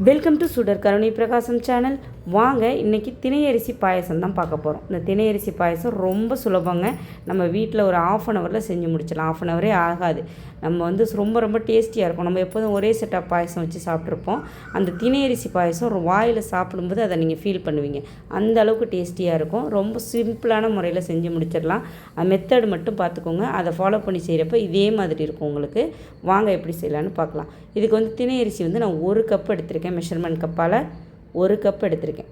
Welcome to சுடர் கருணை பிரகாசம் சேனல் வாங்க இன்றைக்கி திணையரிசி பாயசம் தான் பார்க்க போகிறோம் இந்த திணையரிசி பாயசம் ரொம்ப சுலபங்க. நம்ம வீட்டில் ஒரு ஆஃப் அன் ஹவரில் செஞ்சு முடிச்சிடலாம். ஆஃப் அன் ஹவரே ஆகாது. நம்ம வந்து ரொம்ப ரொம்ப டேஸ்டியாக இருக்கும். நம்ம எப்போதும் ஒரே செட்டாக பாயசம் வச்சு சாப்பிட்ருப்போம் அந்த திணையரிசி பாயசம் ஒரு வாயில் சாப்பிடும்போது அதை நீங்கள் ஃபீல் பண்ணுவீங்க. அந்த அளவுக்கு டேஸ்டியாக இருக்கும். ரொம்ப சிம்பிளான முறையில் செஞ்சு முடிச்சிடலாம். மெத்தட் மட்டும் பார்த்துக்கோங்க. அதை ஃபாலோ பண்ணி செய்கிறப்ப இதே மாதிரி இருக்கும் உங்களுக்கு. வாங்க எப்படி செய்யலான்னு பார்க்கலாம். இதுக்கு வந்து திணையரிசி வந்து நான் ஒரு கப் எடுத்திருக்கேன் மெஷர்மெண்ட் கப்பால் ஒரு கப் எடுத்திருக்கேன்.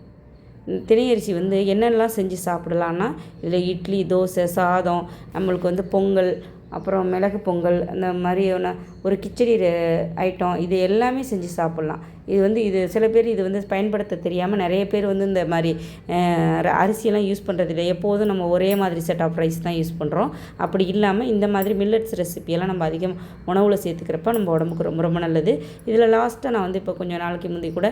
திணையரிசி வந்து என்னென்னலாம் செஞ்சு சாப்பிடலான்னா இதில் இட்லி தோசை சாதம் நம்மளுக்கு வந்து பொங்கல் அப்புறம் மிளகு பொங்கல் அந்த மாதிரியான ஒரு கிச்சடி ஐட்டம் இது எல்லாமே செஞ்சு சாப்பிட்லாம். இது வந்து இது சில பேர் இது வந்து பயன்படுத்த தெரியாமல் நிறைய பேர் வந்து இந்த மாதிரி அரிசியெல்லாம் யூஸ் பண்ணுறதில்ல எப்போதும் நம்ம ஒரே மாதிரி செட் ஆஃப் ரைஸ் தான் யூஸ் பண்ணுறோம் அப்படி இல்லாமல் இந்த மாதிரி மில்லட்ஸ் ரெசிபியெல்லாம் நம்ம அதிகம் உணவில் சேர்த்துக்கிறப்ப நம்ம உடம்புக்கு ரொம்ப ரொம்ப நல்லது. இதில் லாஸ்ட்டாக நான் வந்து இப்போ கொஞ்சம் நாளைக்கு முந்தி கூட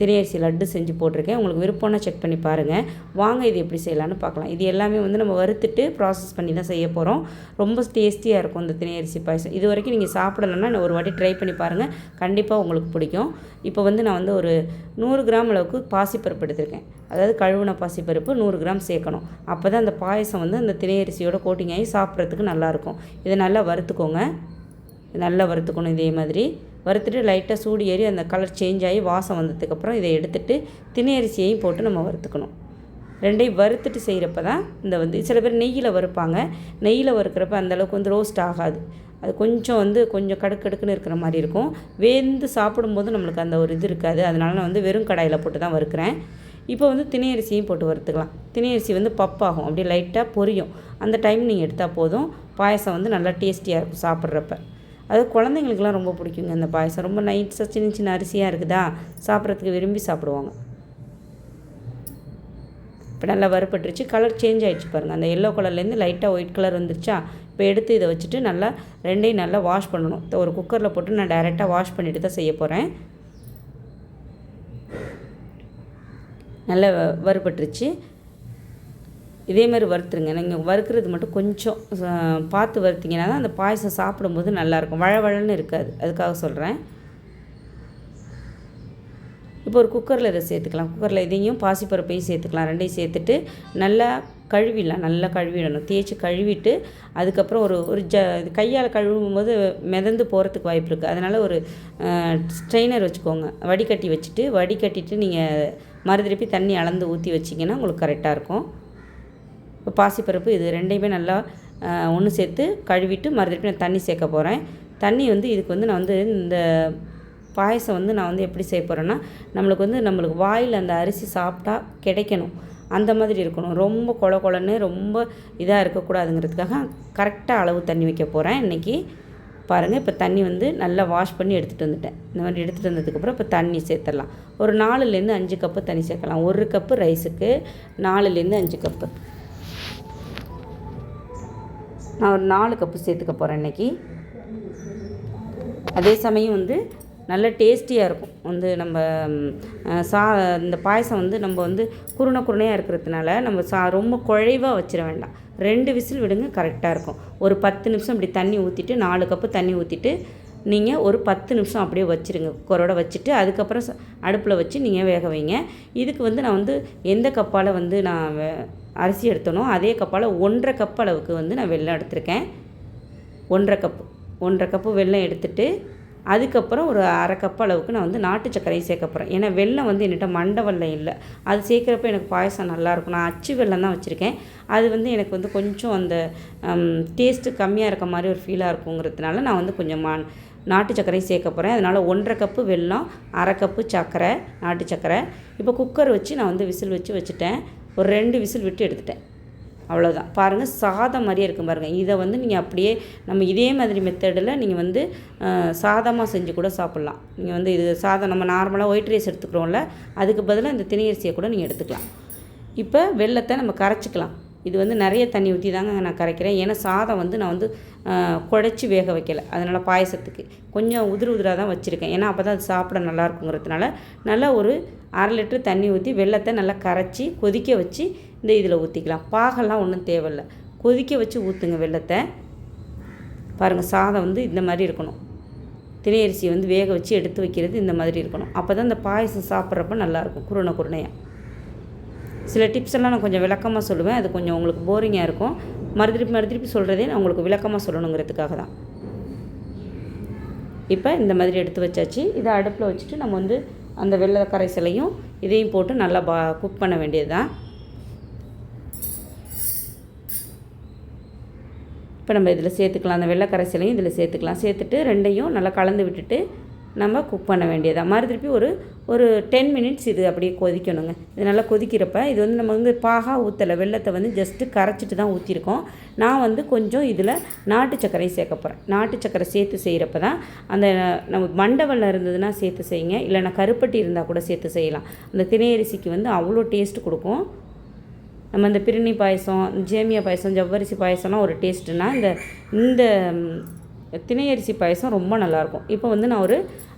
திரையரிசி லட்டு செஞ்சு போட்டிருக்கேன். உங்களுக்கு விருப்பம்னா செக் பண்ணி பாருங்கள் வாங்க இது எப்படி செய்யலான்னு பார்க்கலாம். இது எல்லாமே வந்து நம்ம வறுத்துட்டு ப்ராசஸ் பண்ணி தான் செய்ய போகிறோம் ரொம்ப டேஸ்டியாக இருக்கும் இந்த திணையரிசி பாயசம். இது வரைக்கும் நீங்கள் சாப்பிடலன்னா ஒரு வாட்டி ட்ரை பண்ணி பாருங்கள் கண்டிப்பாக உங்களுக்கு பிடிக்கும். இப்போ வந்து நான் வந்து ஒரு நூறு கிராம் அளவுக்கு பாசிப்பருப்பு எடுத்திருக்கேன். அதாவது கழுவுன பாசிப்பருப்பு நூறு கிராம் சேர்க்கணும். அப்போ தான் அந்த பாயசம் வந்து அந்த திணையரிசியோட கோட்டிங் ஆகி சாப்பிட்றதுக்கு நல்லாயிருக்கும். இதை நல்லா வறுத்துக்கோங்க. நல்லா வறுத்துக்கணும் இதே மாதிரி. வறுத்துட்டு லைட்டாக சூடு ஏறி அந்த கலர் சேஞ்ச் ஆகி வாசம் வந்ததுக்கப்புறம் இதை எடுத்துட்டு திணையரிசியையும் போட்டு நம்ம வறுத்துக்கணும். ரெண்டையும் வறுத்துட்டு செய்கிறப்ப தான் இந்த வந்து சில பேர் நெய்யில் வறுப்பாங்க. நெய்யில் வறுக்கிறப்ப அந்தளவுக்கு வந்து ரோஸ்ட் ஆகாது. அது கொஞ்சம் வந்து கொஞ்சம் கடுக்கடுக்குன்னு இருக்கிற மாதிரி இருக்கும். வேந்து சாப்பிடும்போது நம்மளுக்கு அந்த ஒரு இது இருக்காது. அதனால நான் வந்து வெறும் கடாயில் போட்டு தான் வறுக்கிறேன். இப்போ வந்து திணையரிசியும் போட்டு வறுத்துக்கலாம். திணையரிசி வந்து பப்பாகும். அப்படியே லைட்டாக பொரியும். அந்த டைம் நீங்கள் எடுத்தால் போதும். பாயசம் வந்து நல்லா டேஸ்டியாக இருக்கும் சாப்பிட்றப்ப. அது குழந்தைங்களுக்குலாம் ரொம்ப பிடிக்குங்க இந்த பாயசம். ரொம்ப நைட்ஸாக சின்ன சின்ன அரிசியாக இருக்குதா? சாப்பிட்றதுக்கு விரும்பி சாப்பிடுவாங்க. இப்போ நல்லா வறுபட்டுருச்சு. கலர் சேஞ்ச் ஆகிடுச்சு பாருங்கள் அந்த எல்லோ கலர்லேருந்து லைட்டாக ஒயிட் கலர் வந்துருச்சா? இப்போ எடுத்து இதை வச்சுட்டு நல்லா ரெண்டையும் நல்லா வாஷ் பண்ணணும். ஒரு குக்கரில் போட்டு நான் டைரெக்டாக வாஷ் பண்ணிவிட்டு தான் செய்ய போகிறேன் நல்லா வ- வறுபட்டுருச்சு. இதே மாதிரி வறுத்துருங்க. நீங்கள் வறுக்கிறது மட்டும் கொஞ்சம் பார்த்து வறுத்திங்கன்னா தான் அந்த பாயசம் சாப்பிடும்போது நல்லாயிருக்கும் வழவழன்னு இருக்காது. அதுக்காக சொல்கிறேன் இப்போ ஒரு குக்கரில் இதை சேர்த்துக்கலாம். குக்கரில் இதையும் பாசிப்பருப்பையும் சேர்த்துக்கலாம். ரெண்டையும் சேர்த்துட்டு நல்லா கழுவிடலாம். நல்லா கழுவிடணும். தேய்ச்சி கழுவிட்டு அதுக்கப்புறம் ஒரு ஒரு ஜ கையால் கழுவும் போது மிதந்து போகிறதுக்கு வாய்ப்பு இருக்குது அதனால் ஒரு ஸ்ட்ரெயினர் வச்சுக்கோங்க. வடிகட்டி வச்சுட்டு வடிகட்டிட்டு நீங்கள் மறுதிருப்பி தண்ணி அளந்து ஊற்றி வச்சிங்கன்னா உங்களுக்கு கரெக்டாக இருக்கும். இப்போ பாசிப்பருப்பு இது ரெண்டையுமே நல்லா ஒன்று சேர்த்து கழுவிட்டு மறுதிருப்பி நான் தண்ணி சேர்க்க போகிறேன் தண்ணி வந்து இதுக்கு வந்து நான் வந்து இந்த பாயசம் வந்து நான் வந்து எப்படி செய்ய போகிறேன்னா நம்மளுக்கு வந்து நம்மளுக்கு வாயில் அந்த அரிசி சாப்பிட்டா கிடைக்கணும். அந்த மாதிரி இருக்கணும். ரொம்ப கொல கொலன்னு ரொம்ப இதாக இருக்கக்கூடாதுங்கிறதுக்காக கரெக்டாக அளவு தண்ணி வைக்க போகிறேன் இன்றைக்கி பாருங்கள் இப்போ தண்ணி வந்து நல்லா வாஷ் பண்ணி எடுத்துகிட்டு வந்துட்டேன். இந்த மாதிரி எடுத்துகிட்டு வந்ததுக்கப்புறம் இப்போ தண்ணி சேர்த்துடலாம். ஒரு நாலுலேருந்து அஞ்சு கப்பு தண்ணி சேர்க்கலாம். ஒரு கப்பு ரைஸுக்கு நாலுலேருந்து அஞ்சு கப்பு நான் ஒரு நாலு கப்பு சேர்த்துக்க போகிறேன் இன்றைக்கி அதே சமயம் வந்து நல்ல டேஸ்டியாக இருக்கும். வந்து நம்ம சா இந்த பாயசம் வந்து நம்ம வந்து குருணை குருணையாக இருக்கிறதுனால நம்ம சா ரொம்ப குழைவாக வச்சிட வேண்டாம். ரெண்டு விசில் விடுங்க கரெக்டாக இருக்கும். ஒரு பத்து நிமிஷம் இப்படி தண்ணி ஊற்றிட்டு நாலு கப்பு தண்ணி ஊற்றிட்டு நீங்கள் ஒரு பத்து நிமிஷம் அப்படியே வச்சுருங்க. குக்கரோட வச்சுட்டு அதுக்கப்புறம் அடுப்பில் வச்சு நீங்கள் வேக வைங்க. இதுக்கு வந்து நான் வந்து எந்த கப்பால் வந்து நான் வே- அரிசி எடுத்தனோ அதே கப்பால் ஒன்றரை கப் அளவுக்கு வந்து நான் வெல்லம் எடுத்திருக்கேன். ஒன்றரை கப்பு ஒன்றரை கப்பு வெல்லம் எடுத்துட்டு அதுக்கப்புறம் ஒரு அரை கப் அளவுக்கு நான் வந்து நாட்டு சர்க்கரையும் சேர்க்க போகிறேன் ஏன்னா வெல்லம் வந்து என்கிட்ட மண்டை வெல்லம் இல்லை. அது சேர்க்குறப்ப எனக்கு பாயசம் நல்லாயிருக்கும். நான் அச்சு வெல்லம் தான் வச்சுருக்கேன். அது வந்து எனக்கு வந்து கொஞ்சம் அந்த டேஸ்ட்டு கம்மியாக இருக்க மாதிரி ஒரு ஃபீலாக இருக்குங்கிறதுனால நான் வந்து கொஞ்சம் மா நாட்டு சர்க்கரையும் சேர்க்க போகிறேன் அதனால் ஒன்றரை கப்பு வெல்லம் அரை கப்பு சர்க்கரை நாட்டு சர்க்கரை. இப்போ குக்கர் வச்சு நான் வந்து விசில் வச்சு வச்சுட்டேன். ஒரு ரெண்டு விசில் விட்டு எடுத்துட்டேன். அவ்வளோதான் பாருங்கள் சாதம் மாதிரியே இருக்கும் பாருங்கள் இதை வந்து நீங்கள் அப்படியே நம்ம இதே மாதிரி மெத்தடில் நீங்கள் வந்து சாதமாக செஞ்சு கூட சாப்பிட்லாம். நீங்கள் வந்து இது சாதம் நம்ம நார்மலாக ஒயிட் ரைஸ் எடுத்துக்கிறோம்ல அதுக்கு பதிலாக இந்த திணையரிசியை கூட நீங்கள் எடுத்துக்கலாம். இப்போ வெள்ளத்தை நம்ம கரைச்சிக்கலாம். இது வந்து நிறைய தண்ணி ஊற்றி தாங்க நான் கரைக்கிறேன். ஏன்னா சாதம் வந்து நான் வந்து குழச்சி வேக வைக்கலை. அதனால் பாயசத்துக்கு கொஞ்சம் உதிர் உதிராக தான் வச்சுருக்கேன். ஏன்னா அப்போ தான் அது சாப்பிட நல்லா இருக்குங்கிறதுனால நல்லா ஒரு அரை லிட்டர் தண்ணி ஊற்றி வெள்ளத்தை நல்லா கரைச்சி கொதிக்க வச்சு இந்த இதில் ஊற்றிக்கலாம் பாகெல்லாம் ஒன்றும் தேவையில்ல. கொதிக்க வச்சு ஊற்றுங்க வெள்ளத்தை பாருங்கள் சாதம் வந்து இந்த மாதிரி இருக்கணும். திணையரிசியை வந்து வேக வச்சு எடுத்து வைக்கிறது இந்த மாதிரி இருக்கணும். அப்போ தான் இந்த பாயசம் சாப்பிட்றப்ப நல்லாயிருக்கும் குருணை குருணையாக சில டிப்ஸ் எல்லாம் நான் கொஞ்சம் விளக்கமாக சொல்லுவேன். அது கொஞ்சம் உங்களுக்கு போரிங்காக இருக்கும். மறுதிருப்பி மறுதிருப்பி சொல்கிறதே நான் உங்களுக்கு விளக்கமாக சொல்லணுங்கிறதுக்காக தான். இப்போ இந்த மாதிரி எடுத்து வச்சாச்சு. இதை அடுப்பில் வச்சுட்டு நம்ம வந்து அந்த வெள்ளை கரைசலையும் இதையும் போட்டு நல்லா பா குக் பண்ண வேண்டியது தான் இப்போ நம்ம இதில் சேர்த்துக்கலாம். அந்த வெள்ளை கரைசலையும் இதில் சேர்த்துக்கலாம். சேர்த்துட்டு ரெண்டையும் நல்லா கலந்து விட்டுட்டு நம்ம குக் பண்ண வேண்டியதாக மறு திருப்பி ஒரு ஒரு டென் மினிட்ஸ் இது அப்படியே கொதிக்கணுங்க. இது நல்லா கொதிக்கிறப்ப இது வந்து நம்ம வந்து பாகா ஊற்றலை வெள்ளத்தை வந்து ஜஸ்ட்டு கரைச்சிட்டு தான் ஊற்றிருக்கோம் நான் வந்து கொஞ்சம் இதில் நாட்டு சர்க்கரை சேர்க்க போகிறேன் நாட்டு சர்க்கரை சேர்த்து செய்கிறப்ப தான் அந்த நம்ம மண்டவெல்லாம் இருந்ததுன்னா சேர்த்து செய்யுங்க. இல்லைன்னா கருப்பட்டி இருந்தால் கூட சேர்த்து செய்யலாம். அந்த திணையரிசிக்கு வந்து அவ்வளோ டேஸ்ட் கொடுக்கும். நம்ம இந்த பிரிணி பாயசம் ஜேமியா பாயசம் ஜவ்வரிசி பாயசம்லாம் ஒரு டேஸ்ட்டுனா இந்த இந்த திணையரிசி பாயசம் ரொம்ப நல்லாயிருக்கும் இப்போ வந்து நான் ஒரு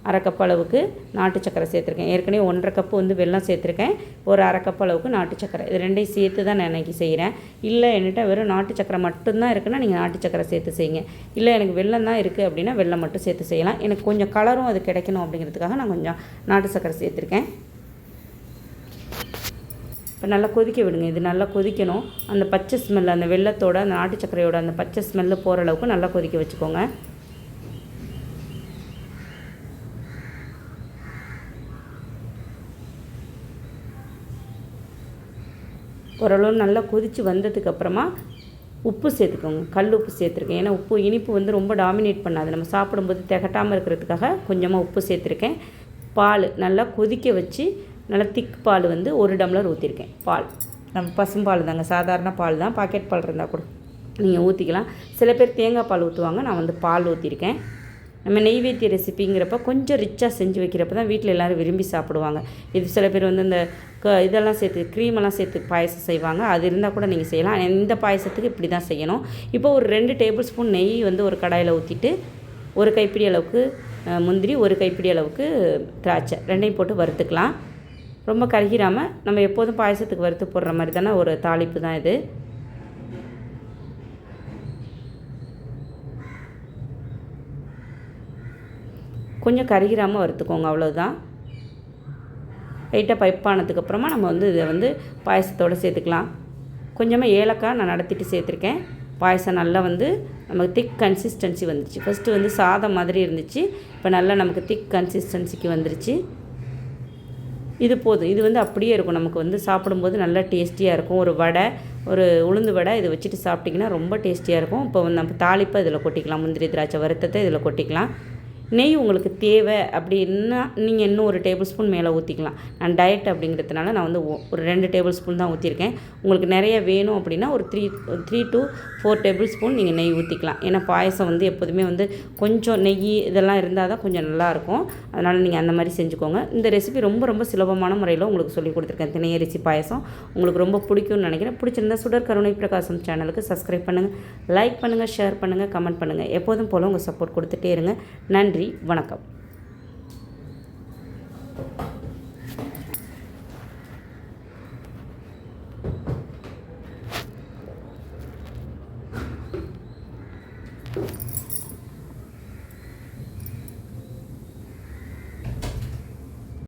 அரை கப் அளவுக்கு நாட்டு சக்கரை சேர்த்துருக்கேன். ஏற்கனவே ஒன்றரை கப்பு வந்து வெள்ளம் சேர்த்துருக்கேன். ஒரு அரை கப் அளவுக்கு நாட்டு சக்கரை இது ரெண்டையும் சேர்த்து தான் நான் இன்றைக்கி செய்கிறேன் இல்லை என்கிட்ட வெறும் நாட்டு சக்கரை மட்டும்தான் இருக்குன்னா நீங்கள் நாட்டு சக்கரை சேர்த்து செய்யுங்க. இல்லை எனக்கு வெள்ளம் தான் இருக்குது அப்படின்னா வெள்ளம் மட்டும் சேர்த்து செய்யலாம். எனக்கு கொஞ்சம் கலரும் அது கிடைக்கணும் அப்படிங்கிறதுக்காக நான் கொஞ்சம் நாட்டு சக்கரை சேர்த்துருக்கேன். இப்போ நல்லா கொதிக்க விடுங்க. இது நல்லா கொதிக்கணும். அந்த பச்சை ஸ்மெல் அந்த வெள்ளத்தோட அந்த நாட்டு சக்கரையோட அந்த பச்சை ஸ்மெல்லு போகிற அளவுக்கு நல்லா கொதிக்க வச்சுக்கோங்க. ஓரளவு நல்லா கொதித்து வந்ததுக்கப்புறமா உப்பு சேர்த்துக்கோங்க. கல் உப்பு சேர்த்துருக்கேன். ஏன்னா உப்பு இனிப்பு வந்து ரொம்ப டாமினேட் பண்ணாது. நம்ம சாப்பிடும்போது திகட்டாமல் இருக்கிறதுக்காக கொஞ்சமாக உப்பு சேர்த்துருக்கேன். பால் நல்லா கொதிக்க வச்சு நல்லா திக் பால் வந்து ஒரு டம்ளர் ஊற்றிருக்கேன் பால். நம்ம பசும்பால் தாங்க. சாதாரண பால் தான். பாக்கெட் பால் இருந்தால் கூட நீங்கள் ஊற்றிக்கலாம் சில பேர் தேங்காய் பால் ஊற்றுவாங்க நான் வந்து பால் ஊற்றிருக்கேன் நம்ம நெய்வேத்திய ரெசிபிங்கிறப்ப கொஞ்சம் ரிச்சாக செஞ்சு வைக்கிறப்ப தான் வீட்டில் எல்லோரும் விரும்பி சாப்பிடுவாங்க. இது சில பேர் வந்து இந்த க இதெல்லாம் சேர்த்து க்ரீமெல்லாம் சேர்த்து பாயசம் செய்வாங்க. அது இருந்தால் கூட நீங்கள் செய்யலாம். இந்த பாயசத்துக்கு இப்படி தான் செய்யணும். இப்போ ஒரு ரெண்டு டேபிள் ஸ்பூன் நெய் வந்து ஒரு கடாயில் ஊற்றிட்டு ஒரு கைப்பிடி அளவுக்கு முந்திரி ஒரு கைப்பிடி அளவுக்கு திராட்சை. ரெண்டையும் போட்டு வறுத்துக்கலாம். ரொம்ப கருகிராமல் நம்ம எப்போதும் பாயசத்துக்கு வறுத்து போடுற மாதிரி தானே ஒரு தாளிப்பு தான் இது. கொஞ்சம் கருகிராமல் வறுத்துக்கோங்க அவ்வளோதான் லைட்டாக பைப்பானதுக்கப்புறமா நம்ம வந்து இதை வந்து பாயசத்தோடு சேர்த்துக்கலாம். கொஞ்சமாக ஏலக்காய் நான் நடத்திட்டு சேர்த்துருக்கேன். பாயசம் நல்லா வந்து நமக்கு திக் கன்சிஸ்டன்சி வந்துச்சு ஃபஸ்ட்டு வந்து சாதம் மாதிரி இருந்துச்சு. இப்போ நல்லா நமக்கு திக் கன்சிஸ்டன்சிக்கு வந்துருச்சு. இது போதும். இது வந்து அப்படியே இருக்கும். நமக்கு வந்து சாப்பிடும்போது நல்லா டேஸ்டியாக இருக்கும். ஒரு வடை ஒரு உளுந்து வடை இதை வச்சுட்டு சாப்பிட்டிங்கன்னா ரொம்ப டேஸ்டியாக இருக்கும். இப்போ நம்ம தாளிப்பை இதில் கொட்டிக்கலாம். முந்திரி திராட்சை வருத்தத்தை இதில் கொட்டிக்கலாம். நெய் உங்களுக்கு தேவை அப்படின்னா நீங்கள் இன்னும் ஒரு டேபிள் ஸ்பூன் மேலே ஊற்றிக்கலாம் நான் டயட் அப்படிங்கிறதுனால நான் வந்து ஒரு ரெண்டு டேபிள் ஸ்பூன் தான் ஊற்றிருக்கேன் உங்களுக்கு நிறைய வேணும் அப்படின்னா ஒரு three three to four tablespoon நீங்கள் நெய் ஊற்றிக்கலாம் ஏன்னா பாயசம் வந்து எப்போதுமே வந்து கொஞ்சம் நெய் இதெல்லாம் இருந்தால் தான் கொஞ்சம் நல்லாயிருக்கும் அதனால் நீங்கள் அந்த மாதிரி செஞ்சுக்கோங்க. இந்த ரெசிபி ரொம்ப ரொம்ப சுலபமான முறையில் உங்களுக்கு சொல்லி கொடுத்துருக்கேன். திணையரிசி பாயசம். உங்களுக்கு ரொம்ப பிடிக்கும்னு நினைக்கிறேன். பிடிச்சிருந்தா சுடர் கருணை பிரகாசம் சேனலுக்கு சப்ஸ்கிரைப் பண்ணுங்கள் லைக் பண்ணுங்கள் ஷேர் பண்ணுங்கள் கமெண்ட் பண்ணுங்கள் எப்போதும் போல் உங்கள் சப்போர்ட் கொடுத்துட்டே இருங்க. நன்றி. நன்றி வணக்கம்.